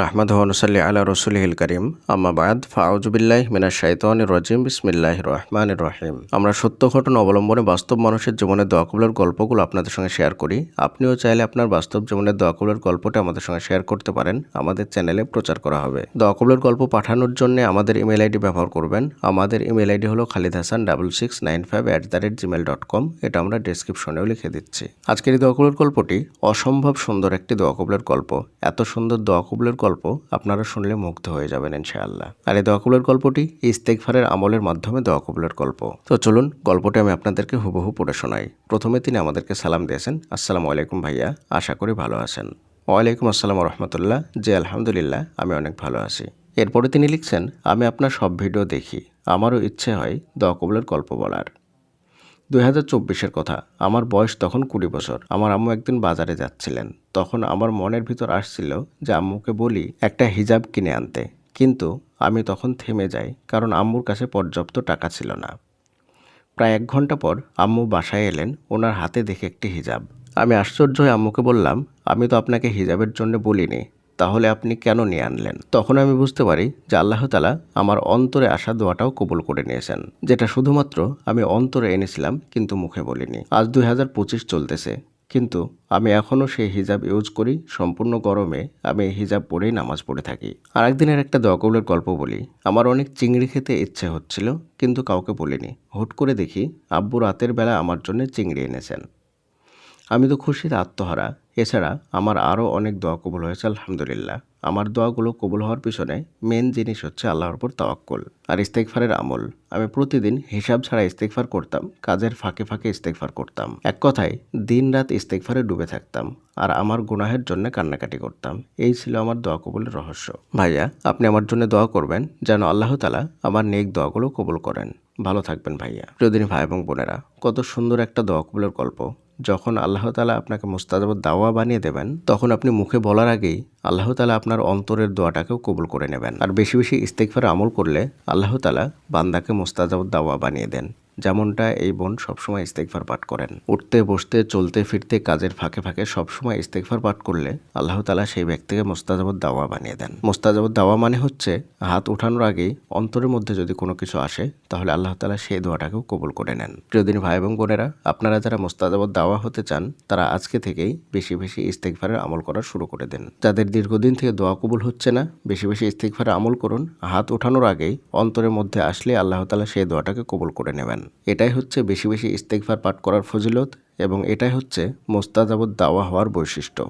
নাহমাদ হনসাল্লি আলা রসুলহিল করিম আম্মাবাদ ফাউজুবিল্লাহ মিনা শাইতান রজিম বিসমিল্লাহ রহমান রহিম আমরা সত্য ঘটনা অবলম্বনে বাস্তব মানুষের জীবনের দোয়াকবুলের গল্পগুলো আপনাদের সঙ্গে শেয়ার করি। আপনিও চাইলে আপনার বাস্তব জীবনের দোয়াকবুলের গল্পটা আমাদের সঙ্গে শেয়ার করতে পারেন। আমাদের চ্যানেলে প্রচার করা হবে। দোয়াকবুলের গল্প পাঠানোর জন্য আমাদের ইমেল আইডি ব্যবহার করবেন। আমাদের ইমেল আইডি হলো Khalid Hasan double six nine five at the rate Gmail dot com এটা আমরা ডিসক্রিপশনেও লিখে দিচ্ছি। আজকের এই দোয়াকবুলের গল্পটি অসম্ভব সুন্দর একটি দোয়াকবুলের গল্প। এত সুন্দর দোয়াকবুলের গল্প আপনারা শুনলে মুগ্ধ হয়ে যাবেন ইনশাআল্লাহ। আর এই দোয়াকবুলের গল্পটি ইস্তেকফারের আমলের মাধ্যমে দোয়াকবুলের গল্প। তো চলুন, গল্পটি আমি আপনাদেরকে হুবহু পড়ে শোনাই। প্রথমে তিনি আমাদেরকে সালাম দিয়েছেন। আসসালামু আলাইকুম ভাইয়া, আশা করি ভালো আছেন। ওয়ালাইকুম আসসালাম রহমতুল্লাহ। জি, আলহামদুলিল্লাহ, আমি অনেক ভালো আছি। এরপরে তিনি লিখছেন, আমি আপনার সব ভিডিও দেখি। আমারও ইচ্ছে হয় দোয়াকবুলের গল্প বলার। দুই হাজার চব্বিশের কথা। আমার বয়স তখন কুড়ি বছর। আমার আম্মু একদিন বাজারে যাচ্ছিলেন। তখন আমার মনের ভিতর আসছিল যে আম্মুকে বলি একটা হিজাব কিনে আনতে। কিন্তু আমি তখন থেমে যাই, কারণ আম্মুর কাছে পর্যাপ্ত টাকা ছিল না। প্রায় এক ঘণ্টা পর আম্মু বাসায় এলেন, ওনার হাতে দেখে একটি হিজাব। আমি আশ্চর্য হয়ে আম্মুকে বললাম, আমি তো আপনাকে হিজাবের জন্য বলিনি। তাহলে আপনি কেন নিয়ে আনলেন? তখন আমি বুঝতে পারি যে আল্লাহ তালা আমার অন্তরে আসা দোয়াটাও কবুল করে নিয়েছেন, যেটা শুধুমাত্র আমি অন্তরে এনেছিলাম কিন্তু মুখে বলিনি। আজ দুই হাজার পঁচিশ চলতেছে, কিন্তু আমি এখনও সেই হিজাব ইউজ করি, সম্পূর্ণ গরমে আমি এই হিজাব পরেই নামাজ পড়ে থাকি। আর একদিনের একটা দোয়াকবুলের গল্প বলি। আমার অনেক চিংড়ি খেতে ইচ্ছে হচ্ছিল, কিন্তু কাউকে বলিনি। হুট করে দেখি আব্বু রাতের বেলা আমার জন্য চিংড়ি এনেছেন। আমি তো খুশিতে আত্মহারা এছাড়া আমার আরও অনেক দোয়া কবুল হয়েছে, আলহামদুলিল্লাহ। আমার দোয়াগুলো কবুল হওয়ার পিছনে মেন জিনিস হচ্ছে আল্লাহর উপর তাওয়াক্কুল আর ইস্তেকফারের আমল। আমি প্রতিদিন হিসাব ছাড়া ইস্তেকফার করতাম, কাজের ফাঁকে ফাঁকে ইস্তেকফার করতাম। এক কথায় দিন রাত ইস্তেকফারে ডুবে থাকতাম আর আমার গুনাহের জন্য কান্নাকাটি করতাম। এই ছিল আমার দোয়া কবুলের রহস্য। ভাইয়া, আপনি আমার জন্য দোয়া করবেন যেন আল্লাহ তালা আমার নেক দোয়াগুলো কবুল করেন। ভালো থাকবেন ভাইয়া। প্রিয়দিনী ভাই এবং বোনেরা, কত সুন্দর একটা দোয়া কবুলের গল্প। যখন আল্লাহ তালা আপনাকে মুস্তাজাব দাওয়া বানিয়ে দেবেন, তখন আপনি মুখে বলার আগেই আল্লাহ তালা আপনার অন্তরের দোয়াটাকেও কবুল করে নেবেন। আর বেশি বেশি ইস্তেকফার আমল করলে আল্লাহ তালা বান্দাকে মুস্তাজাব দাওয়া বানিয়ে দেন। যেমনটা এই বোন সবসময় ইস্তেকফার পাঠ করেন। উঠতে, বসতে, চলতে, ফিরতে, কাজের ফাঁকে ফাঁকে সবসময় ইস্তেকফার পাঠ করলে আল্লাহ তালা সেই ব্যক্তিকে মোস্তাজাবত দাওয়া বানিয়ে দেন। মোস্তাজাবত দাওয়া মানে হচ্ছে হাত উঠানোর আগেই অন্তরের মধ্যে যদি কোনো কিছু আসে, তাহলে আল্লাহ তালা সেই দোয়াটাকেও কবুল করে নেন। প্রিয়দিন ভাই এবং বোনেরা, আপনারা যারা মোস্তাজাবত দাওয়া হতে চান, তারা আজকে থেকেই বেশি বেশি ইস্তেকফারের আমল করা শুরু করে দেন। যাদের দীর্ঘদিন থেকে দোয়া কবুল হচ্ছে না, বেশি বেশি ইস্তেকফারে আমল করুন। হাত উঠানোর আগেই অন্তরের মধ্যে আসলে আল্লাহ তালা সেই দোয়াটাকে কবুল করে নেবেন। এটাই হচ্ছে বেশি বেশি ইস্তেকফার পাঠ করার ফজিলত এবং এটাই হচ্ছে মোস্তাজাবুদ দাওয়া হওয়ার বৈশিষ্ট্য।